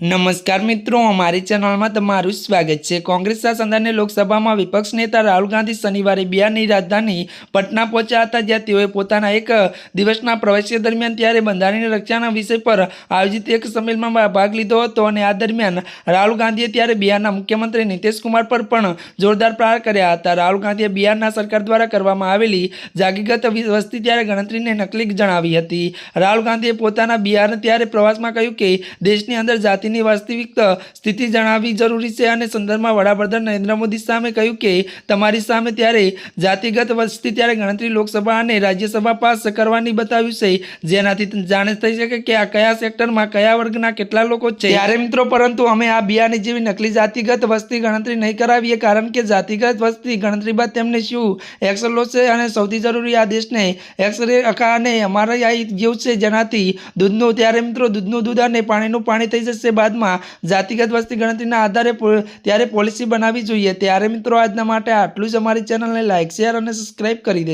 નમસ્કાર મિત્રો, અમારી ચેનલમાં તમારું સ્વાગત છે. કોંગ્રેસ શાસનદારની લોકસભામાં વિપક્ષ નેતા રાહુલ ગાંધી શનિવારે બિહારની રાજધાની પટના પહોંચ્યા હતા, જ્યાં તેઓએ પોતાના એક દિવસના પ્રવાસ દરમિયાન ત્યારે બંધારણીય રક્ષાના વિષય પર આયોજિત એક સંમેલનમાં ભાગ લીધો હતો અને આ દરમિયાન રાહુલ ગાંધીએ ત્યારે બિહારના મુખ્યમંત્રી નીતિશ કુમાર પર પણ જોરદાર પ્રહાર કર્યા હતા. રાહુલ ગાંધીએ બિહારના સરકાર દ્વારા કરવામાં આવેલી જાગીગત વસ્તી ત્યારે ગણતરીને નકલી જણાવી હતી. રાહુલ ગાંધીએ પોતાના બિહાર ત્યારે પ્રવાસમાં કહ્યું કે, દેશની અંદર જાતિની વાસ્તવિક સ્થિતિ જણાવવી જરૂરી છે અને સંદર્ભમાં વડાપ્રધાન નરેન્દ્ર મોદી સામે કહ્યું કે તમારી સામે ત્યારે જાતિગત વસ્તી ત્યારે ગણતરી લોકસભા અને રાજ્યસભા પાસ કરવાની બતાવ્યું છે. જેનાથી જાણે થઈ શકે કે આ કયા સેક્ટરમાં, કયા વર્ગના કેટલા લોકો છે. ત્યારે મિત્રો, પરંતુ અમે આ બિયાની જેવી નકલી જાતિગત વસ્તી ગણતરી નહીં કરાવીએ કારણ કે જાતિગત વસ્તી ગણતરી બાદ તેમને શું એક્સલો છે અને સૌથી જરૂરી આ દેશને એક્સરે અને અમારા આ જેવું છે. જેનાથી દૂધનું, ત્યારે મિત્રો, દૂધનું દૂધ અને પાણીનું પાણી થઈ જશે. બાદમાં જાતિગત વસ્તી ગણતરીના આધારે ત્યારે પોલિસી બનાવવી જોઈએ. ત્યારે મિત્રો, આજના માટે આટલું જ. અમારી ચેનલને લાઇક શેર અને સબસ્ક્રાઇબ કરી દેજો.